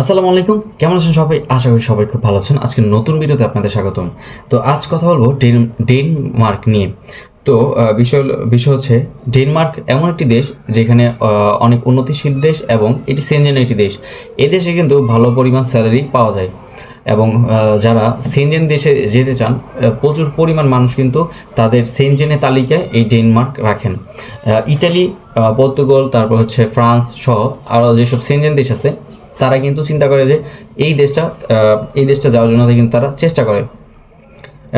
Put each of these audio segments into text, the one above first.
আসসালামু আলাইকুম। কেমন আছেন সবাই? আশা করি সবাই খুব ভালো আছেন। আজকে নতুন ভিডিওতে আপনাদের স্বাগতম। তো আজ কথা বলব ডেন, ডেনমার্ক নিয়ে। তো বিষয় বিষয় হচ্ছে ডেনমার্ক এমন একটি দেশ যেখানে অনেক উন্নতিশীল দেশ এবং এটি সেনজেন একটি দেশ। এ দেশে কিন্তু ভালো পরিমাণ স্যালারি পাওয়া যায় এবং যারা সেনজেন দেশে যেতে চান প্রচুর পরিমাণ মানুষ কিন্তু তাদের সেনজেনের তালিকায় এই ডেনমার্ক রাখেন। ইটালি পর্তুগাল, তারপর হচ্ছে ফ্রান্স সহ আরও যেসব সেনজেন দেশ আছে তারা কিন্তু চিন্তা করে যে এই দেশটা এই দেশটা যাওয়ার জন্য কিন্তু তারা চেষ্টা করে।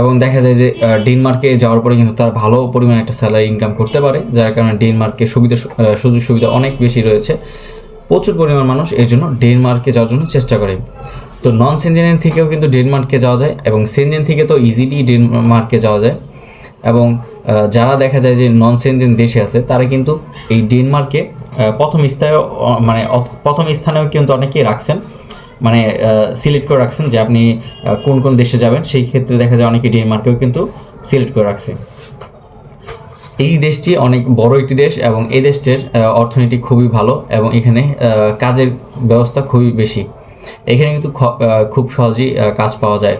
এবং দেখা যায় যে ডেনমার্কে যাওয়ার পরে কিন্তু তারা ভালো পরিমাণে একটা স্যালারি ইনকাম করতে পারে, যার কারণে ডেনমার্কে সুবিধা সুযোগ সুবিধা অনেক বেশি রয়েছে। প্রচুর পরিমাণ মানুষ এর জন্য ডেনমার্কে যাওয়ার জন্য চেষ্টা করে। তো নন সেনজেনের থেকেও কিন্তু ডেনমার্কে যাওয়া যায় এবং সেনজেন থেকে তো ইজিলি ডেনমার্কে যাওয়া যায়। এবং যারা দেখা যায় যে নন সেনজেন দেশে আছে, তারা কিন্তু এই ডেনমার্কে প্রথম স্থানে মানে প্রথম স্থানেও কিন্তু অনেকেই রাখছেন। মানে সিলেক্ট করে রাখছেন যে আপনি কোন কোন দেশে যাবেন। সেই ক্ষেত্রে দেখা যায় অনেকে ডেনমার্কেও কিন্তু সিলেক্ট করে রাখছে। এই দেশটি অনেক বড় একটি দেশ এবং এই দেশটির অর্থনীতি খুবই ভালো এবং এখানে কাজের ব্যবস্থা খুবই বেশি। এখানে কিন্তু খুব সহজেই কাজ পাওয়া যায়।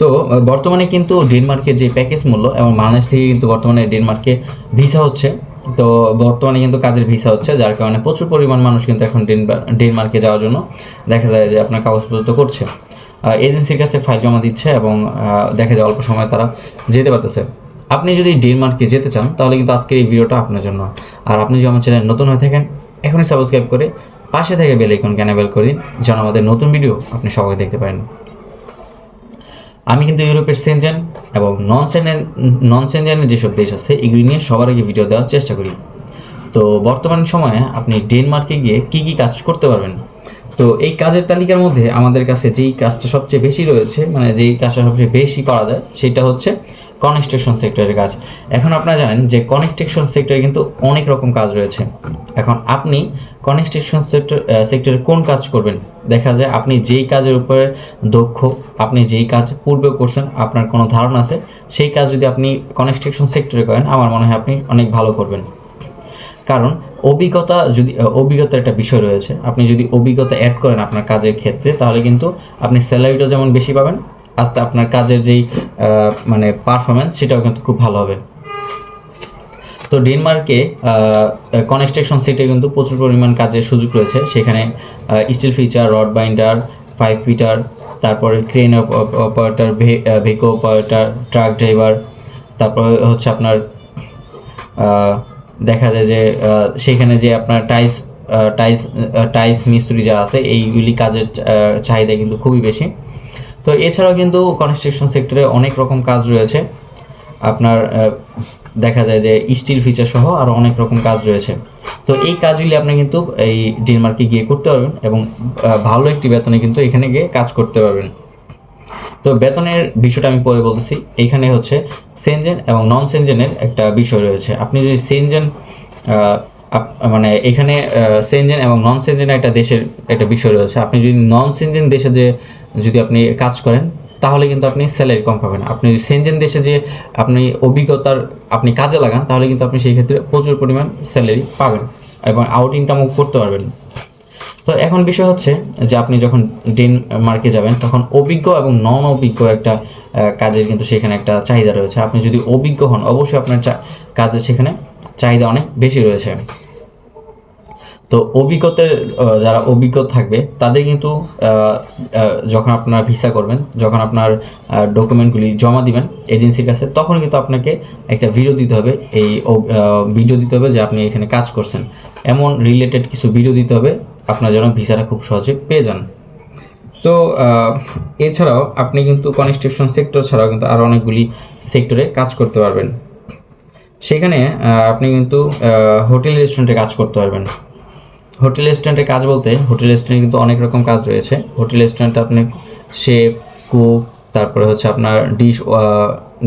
তো, বর্তমানে কিন্তু ডেনমার্কের যে প্যাকেজ মূল্য এবং বাংলাদেশ থেকে কিন্তু বর্তমানে ডেনমার্কে ভিসা হচ্ছে তো বর্তমানে কিন্তু কাজের ভিসা হচ্ছে, যার কারণে প্রচুর পরিমাণ মানুষ কিন্তু এখন ডেনমার- ডেনমার্কে যাওয়ার জন্য দেখা যায় যে আপনার কাগজপত্র করছে। এজেন্সির কাছে ফাইল জমা দিচ্ছে এবং দেখা যায় অল্প সময় তারা যেতে পারতেছে। আপনি যদি ডেনমার্কে যেতে চান, তাহলে কিন্তু আজকের এই ভিডিওটা আপনার জন্য। আর আপনি যদি আমার চ্যানেল নতুন হয়ে থাকেন, এখনই সাবস্ক্রাইব করে পাশে থেকে বেল আইকন ক্যানেবেল করে দিন, যেন আমাদের নতুন ভিডিও আপনি সবাই দেখতে পারেন। আমি কিন্তু ইউরোপের সেনজেন এবং নন নন সেনজেনের যেসব দেশ আছে, এগুলি নিয়ে সবার আগে ভিডিও দেওয়ার চেষ্টা করি। তো বর্তমান সময়ে আপনি ডেনমার্কে গিয়ে কি কি কাজ করতে পারবেন? তো এই কাজের তালিকার মধ্যে আমাদের কাছে যেই কাজটা সবচেয়ে বেশি রয়েছে মানে যেই কাজটা সবচেয়ে বেশি করা যায়, সেটা হচ্ছে কনস্ট্রাকশন সেক্টরের কাজ। এখন আপনারা জানেন যে কনস্ট্রাকশন সেক্টরে কিন্তু অনেক রকম কাজ রয়েছে। এখন আপনি কনস্ট্রাকশন সেক্টর সেক্টরে কোন কাজ করবেন? দেখা যায় আপনি যেই কাজের উপরে দক্ষ, আপনি যেই কাজ পূর্বে করছেন, আপনার কোনো ধারণা আছে? সেই কাজ যদি আপনি কনস্ট্রাকশন সেক্টরে করেন, আমার মনে হয় আপনি অনেক ভালো করবেন। কারণ অভিজ্ঞতা যদি অভিজ্ঞতার একটা বিষয় রয়েছে। আপনি যদি অভিজ্ঞতা অ্যাড করেন আপনার কাজের ক্ষেত্রে, তাহলে কিন্তু আপনি স্যালারিটা যেমন বেশি পাবেন আস্তে আপনার কাজের যেই মানে পারফরমেন্স সেটাও কিন্তু খুব ভালো হবে। তো ডেনমার্কে কনস্ট্রাকশন সেক্টরে কিন্তু প্রচুর পরিমাণ কাজের সুযোগ রয়েছে। সেখানে steel fixer rod binder pipe fitter তারপরে ক্রেন অপারেটর ভেকো অপারেটার ট্রাক ড্রাইভার তারপর হচ্ছে আপনার দেখা যায় যে সেখানে যে আপনার টাইস টাইস টাইস মিস্ত্রি যারা আছে, এইগুলি কাজের চাহিদা কিন্তু খুবই বেশি। তো এছাড়াও কিন্তু কনস্ট্রাকশন সেক্টরে অনেক রকম কাজ রয়েছে। আপনার দেখা যায় যে স্টিল ফিচার সহ আরও অনেক রকম কাজ রয়েছে। তো এই কাজগুলি আপনি কিন্তু এই ডেনমার্কে গিয়ে করতে পারবেন এবং ভালো একটি বেতনে কিন্তু এখানে গিয়ে কাজ করতে পারবেন। তো বেতনের বিষয়টা আমি পরে বলতেছি। এইখানে হচ্ছে সেনজেন এবং নন সেনজেনের একটা বিষয় রয়েছে। আপনি যদি সেনজেন মানে এখানে সেনজেন এবং নন সেনজেনের একটা দেশের একটা বিষয় রয়েছে। আপনি যদি নন সেনজেন দেশে যে, যদি আপনি কাজ করেন, তাহলে কিন্তু আপনি স্যালারি কম পাবেন। আপনি যদি সেনজেন দেশে যে আপনি অভিজ্ঞতার, আপনি কাজে লাগান, তাহলে কিন্তু আপনি সেই ক্ষেত্রে প্রচুর পরিমাণ স্যালারি পাবেন এবং আউট ইনকামও করতে পারবেন। তো এখন বিষয় হচ্ছে যে, আপনি যখন ডেনমার্কে যাবেন, তখন অভিজ্ঞ এবং নন অভিজ্ঞ একটা কাজের কিন্তু সেখানে একটা চাহিদা রয়েছে। আপনি যদি অভিজ্ঞ হন, অবশ্যই আপনার কাজের সেখানে চাহিদা অনেক বেশি রয়েছে। তো অভিজ্ঞতার যারা অভিজ্ঞ থাকবে, তাদের কিন্তু যখন আপনার ভিসা করবেন, যখন আপনার ডকুমেন্টগুলি জমা দিবেন এজেন্সির কাছে, তখন কিন্তু আপনাকে একটা ভিডিও দিতে হবে। এই ভিডিও দিতে হবে যে আপনি এখানে কাজ করছেন। এমন রিলেটেড কিছু ভিডিও দিতে হবে, আপনার যেন ভিসাটা খুব সহজে পেয়ে যান। তো এছাড়াও আপনি কিন্তু কনস্ট্রাকশন সেক্টর ছাড়াও কিন্তু আরও অনেকগুলি সেক্টরে কাজ করতে পারবেন। সেখানে আপনি কিন্তু হোটেল রেস্টুরেন্টে কাজ করতে পারবেন। হোটেল রেস্টুরেন্টে কাজ বলতে হোটেল রেস্টুরেন্টে কিন্তু অনেক রকম কাজ রয়েছে। হোটেল রেস্টুরেন্টে আপনি শেফ কুক তারপরে হচ্ছে আপনার ডিশ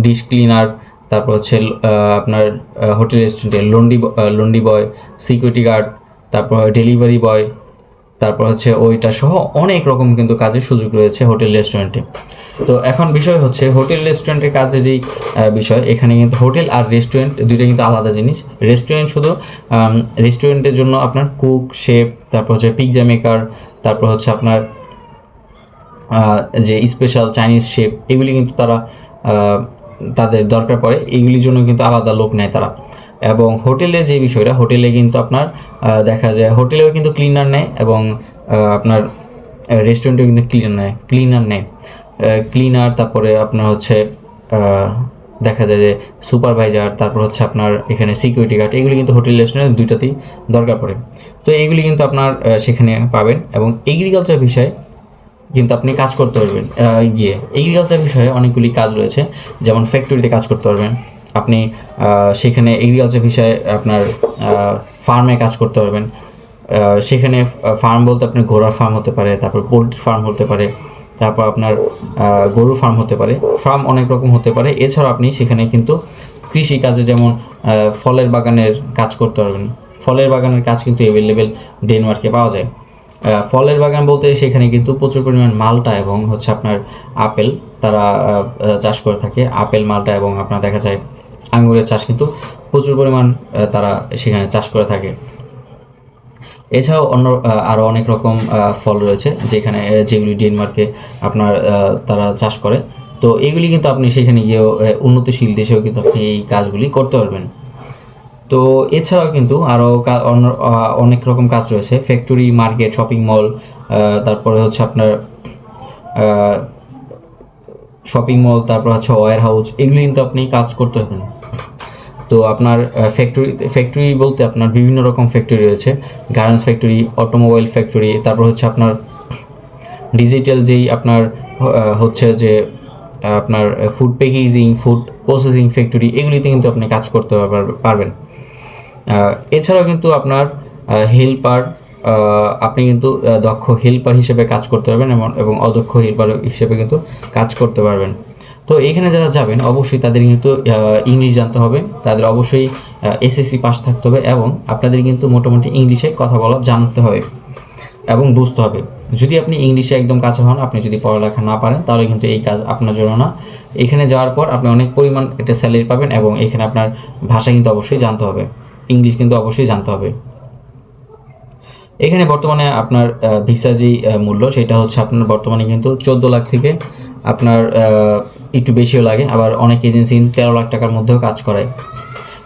ডিশ ক্লিনার তারপর হচ্ছে আপনার হোটেল রেস্টুরেন্টে laundry laundry boy security guard তারপর ডেলিভারি বয় তারপর হচ্ছে ওইটা সহ অনেক রকম কিন্তু কাজের সুযোগ রয়েছে হোটেল রেস্টুরেন্টে তো এখন বিষয় হচ্ছে হোটেল, রেস্টুরেন্টের কাজে যেই বিষয়, এখানে কিন্তু হোটেল আর রেস্টুরেন্ট দুইটা কিন্তু আলাদা জিনিস। রেস্টুরেন্ট শুধু রেস্টুরেন্টের জন্য আপনার কুক, শেফ, তারপর হচ্ছে পিৎজা মেকার, তারপর হচ্ছে আপনার যে স্পেশাল চাইনিজ শেপ এগুলি কিন্তু তারা তাদের দরকার পড়ে। এগুলির জন্য কিন্তু আলাদা লোক নেয় তারা। এবং হোটেলে যে বিষয়টা, হোটেলে কিন্তু আপনার দেখা যায় হোটেলেও কিন্তু ক্লিনার নেয় এবং আপনার রেস্টুরেন্টেও কিন্তু ক্লিনার নেয় ক্লিনার নেয়। ক্লিনার তারপরে আপনার হচ্ছে দেখা যায় যে সুপারভাইজার তারপর হচ্ছে আপনার এখানে সিকিউরিটি গার্ড এগুলি কিন্তু হোটেল রেস্টুরেন্ট দুইটাতেই দরকার পড়ে। তো এইগুলি কিন্তু আপনার সেখানে পাবেন এবং এগ্রিকালচার বিষয়ে কিন্তু আপনি কাজ করতে পারবেন গিয়ে। এগ্রিকালচার বিষয়ে অনেকগুলি কাজ রয়েছে, যেমন ফ্যাক্টরিতে কাজ করতে পারবেন। আপনি সেখানে এগ্রিকালচার বিষয়ে আপনার ফার্মে কাজ করতে পারবেন। সেখানে ফার্ম বলতে আপনার ঘোড়ার ফার্ম হতে পারে, তারপর পোলট্রি ফার্ম হতে পারে। তারপর আপনার গরু ফার্ম হতে পারে ফার্ম অনেক রকম হতে পারে। এছাড়াও আপনি সেখানে কিন্তু কৃষি কাজে যেমন ফলের বাগানের কাজ করতে পারবেন। ফলের বাগানের কাজ কিন্তু অ্যাভেলেবেল ডেনমার্কে পাওয়া যায়। ফলের বাগান বলতে সেখানে কিন্তু প্রচুর পরিমাণ মালটা এবং হচ্ছে আপনার আপেল, তারা চাষ করে থাকে। আপেল মালটা এবং আপনার দেখা যায় আঙুরের চাষ কিন্তু প্রচুর পরিমাণ তারা সেখানে চাষ করে থাকে। এছাড়াও অন্য আরও অনেক রকম ফল রয়েছে যেখানে যেগুলি ডেনমার্কে আপনার তারা চাষ করে। তো এগুলি কিন্তু আপনি সেখানে গিয়েও উন্নতিশীল দেশেও কিন্তু আপনি এই কাজগুলি করতে পারবেন। তো এছাড়াও কিন্তু আরও অন্য অনেক রকম কাজ রয়েছে। ফ্যাক্টরি মার্কেট শপিং মল তারপরে হচ্ছে আপনার শপিং মল তারপর হচ্ছে ওয়ার হাউস এগুলি কিন্তু আপনি কাজ করতে পারবেন। তো আপনার ফ্যাক্টরি ফ্যাক্টরি বলতে আপনার বিভিন্ন রকম ফ্যাক্টরি রয়েছে। গার্মেন্টস ফ্যাক্টরি অটোমোবাইল ফ্যাক্টরি তারপর হচ্ছে আপনার ডিজিটাল যেই আপনার হচ্ছে যে আপনার food packaging food processing factory এগুলিতে কিন্তু আপনি কাজ করতে পারবে- পারবেন। এছাড়াও কিন্তু আপনার হেল্পার আপনি কিন্তু দক্ষ হেল্পার হিসেবে কাজ করতে পারবেন এবং অদক্ষ হেল্পার হিসেবে কিন্তু কাজ করতে পারবেন। তো এখানে যারা যাবেন, অবশ্যই তাদের কিন্তু ইংলিশ জানতে হবে। তাদের অবশ্যই এসএসসি পাস থাকতে হবে এবং আপনাদের কিন্তু মোটামুটি ইংলিশে কথা বলা জানতে হবে এবং বুঝতে হবে। যদি আপনি ইংলিশে একদম কাছে হন, আপনি যদি পড়ালেখা না পারেন, তাহলে কিন্তু এই কাজ আপনার জন্য না। এখানে যাওয়ার পর আপনি অনেক পরিমাণ একটা স্যালারি পাবেন এবং এখানে আপনার ভাষা কিন্তু অবশ্যই জানতে হবে। ইংলিশ কিন্তু অবশ্যই জানতে হবে। এখানে বর্তমানে আপনার ভিসা যে মূল্য, সেটা হচ্ছে আপনার বর্তমানে কিন্তু চোদ্দ লাখ থেকে আপনার একটু বেশিও লাগে, আবার অনেক এজেন্সি তেরো লাখ টাকার মধ্যেও কাজ করায়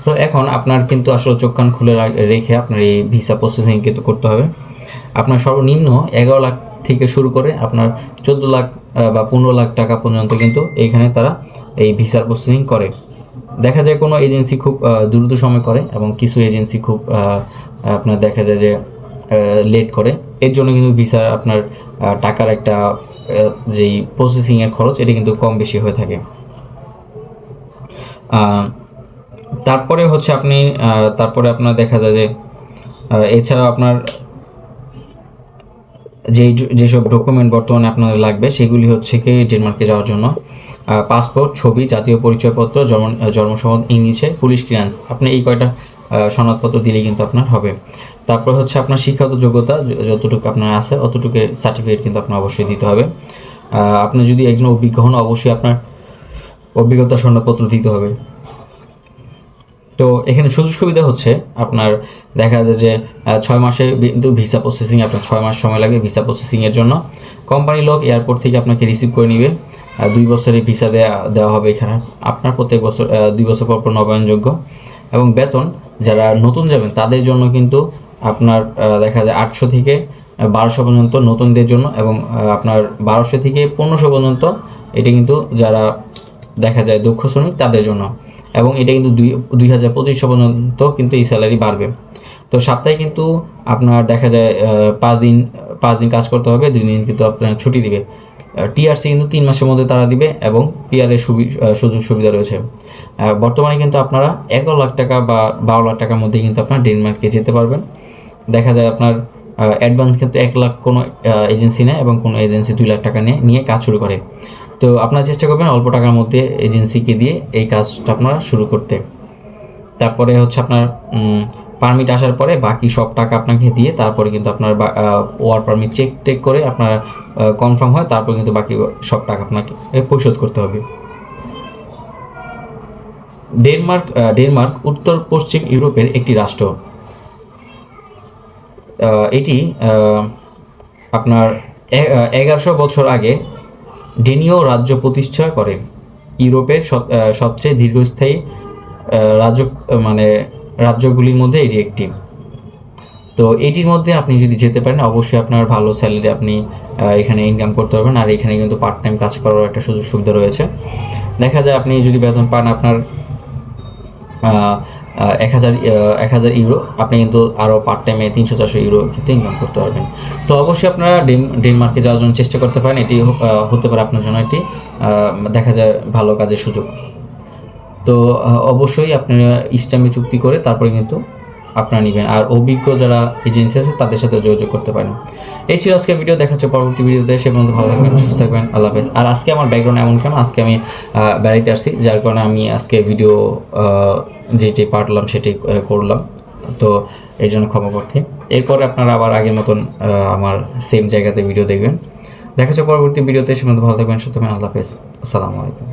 তো এখন আপনার কিন্তু আসলে চোখ কান খুলে রেখে আপনার এই ভিসা প্রসেসিং কিন্তু করতে হবে। আপনার সর্বনিম্ন এগারো লাখ থেকে শুরু করে আপনার চোদ্দ লাখ বা পনেরো লাখ টাকা পর্যন্ত কিন্তু এখানে তারা এই ভিসার প্রসেসিং করে। দেখা যায় কোনো এজেন্সি খুব দ্রুত সময় করে এবং কিছু এজেন্সি খুব আপনার দেখা যায় যে লেট করে। এর জন্য কিন্তু ভিসা আপনার টাকার একটা যেই প্রসেসিংয়ের খরচ, এটা কিন্তু কম বেশি হয়ে থাকে। তারপরে হচ্ছে আপনি তারপরে আপনার দেখা যায় যে এছাড়াও আপনার যেই যেসব ডকুমেন্ট বর্তমানে আপনার লাগবে, সেগুলি হচ্ছে কি ডেনমার্কে যাওয়ার জন্য। পাসপোর্ট ছবি, জাতীয় পরিচয়পত্র, জন্ম, জন্মসনদ, ইংলিশে পুলিশ ক্লিয়ারেন্স আপনি এই কয়টা সনদপত্র দিলেই কিন্তু আপনার হবে। তারপর হচ্ছে আপনার শিক্ষাগত যোগ্যতা যতটুকু আপনার আছে অতটুকু সার্টিফিকেট কিন্তু আপনার অবশ্যই দিতে হবে। আপনি যদি একজন অভিজ্ঞ হন, অবশ্যই আপনার অভিজ্ঞতা সনদপত্র দিতে হবে। তো এখানে সুযোগ সুবিধা হচ্ছে আপনার দেখা যায় যে ছয় মাসে কিন্তু ভিসা প্রসেসিং আপনার ছয় মাস সময় লাগে ভিসা প্রসেসিংয়ের জন্য। কোম্পানি লোক এয়ারপোর্ট থেকে আপনাকে রিসিভ করে নিবে। দুই বছরের ভিসা দেওয়া দেওয়া হবে এখানে। আপনার প্রত্যেক বছর দুই বছর পর পর নবায়নযোগ্য। এবং বেতন যারা নতুন যাবেন, তাদের জন্য কিন্তু আপনার দেখা যায় আটশো থেকে বারোশো পর্যন্ত নতুনদের জন্য এবং আপনার বারোশো থেকে পনেরোশো পর্যন্ত এটি কিন্তু যারা দেখা যায় দক্ষ শ্রমিক তাদের জন্য। এবং এটা কিন্তু দুই দুই হাজার পঁচিশশো পর্যন্ত কিন্তু এই স্যালারি বাড়বে। তো সপ্তাহে কিন্তু আপনার দেখা যায় পাঁচ দিন পাঁচ দিন কাজ করতে হবে, দুই দিন কিন্তু আপনার ছুটি দিবে। টিআরসি কিন্তু তিন মাসের মধ্যে তারা দিবে এবং পিআরের সুযোগ সুবিধা রয়েছে। বর্তমানে কিন্তু আপনারা এগারো লাখ টাকা বা বারো লাখ টাকার মধ্যে কিন্তু আপনার ডেনমার্কে যেতে পারবেন। দেখা যায় আপনার অ্যাডভান্স কিন্তু এক লাখ কোনো এজেন্সি নেয় এবং কোনো এজেন্সি দুই লাখ টাকা নিয়ে নিয়ে কাজ শুরু করে। তো আপনারা চেষ্টা করবেন অল্প টাকার মধ্যে এজেন্সিকে দিয়ে এই কাজটা আপনারা শুরু করতে। তারপরে হচ্ছে আপনার পারমিট আসার পরে বাকি সব টাকা আপনাকে দিয়ে তারপরে কিন্তু আপনার ওয়ার পারমিট চেক টেক করে আপনার কনফার্ম হয়, তারপর কিন্তু বাকি সব টাকা আপনাকে পরিশোধ করতে হবে। ডেনমার্ক ডেনমার্ক উত্তর পশ্চিম ইউরোপের একটি রাষ্ট্র। এটি আপনার এগারোশো বছর আগে ডেনীয় রাজ্য প্রতিষ্ঠা করে। ইউরোপের সবচেয়ে দীর্ঘস্থায়ী রাজ্য মানে রাজ্যগুলির মধ্যে এটি একটি। তো এটির মধ্যে আপনি যদি যেতে পারেন, অবশ্যই আপনার ভালো স্যালারি আপনি এখানে ইনকাম করতে পারবেন। আর এখানে কিন্তু পার্ট টাইম কাজ করার একটা সুযোগ সুবিধা রয়েছে। দেখা যায় আপনি যদি বেতন পান আপনার এক হাজার এক হাজার ইউরো আপনি কিন্তু আরও পার্ট টাইমে তিনশো, চারশো ইউরো কিন্তু ইনকাম করতে পারবেন। তো অবশ্যই আপনারা ডেন, ডেনমার্কে যাওয়ার জন্য চেষ্টা করতে পারেন। এটি হতে পারে আপনার জন্য একটি দেখা যায় ভালো কাজের সুযোগ। তো অবশ্যই আপনারা ইস্টামে চুক্তি করে তারপরে কিন্তু আপনারা নেবেন। আর অভিজ্ঞ যারা এজেন্সি আছে, তাদের সাথে যোগাযোগ করতে পারেন। এই ছিল আজকে ভিডিও দেখাচ্ছে পরবর্তী ভিডিওতে সে পর্যন্ত ভালো থাকবেন, সুস্থ থাকবেন। আল্লাহ হাফেজ। আর আজকে আমার ব্যাকগ্রাউন্ড এমন কেন? আজকে আমি বেড়াইতে আসছি, যার কারণে আমি আজকে ভিডিও যেটি পারলাম সেটি করলাম। তো এই জন্য ক্ষমা এরপরে আপনারা আবার আগের মতন আমার সেম জায়গাতে ভিডিও দেখবেন। দেখা হচ্ছে পরবর্তী ভিডিওতে সে পর্যন্ত ভালো থাকবেন, সুস্থ থাকবেন। আল্লাহ হাফেজ। আসসালামু আলাইকুম।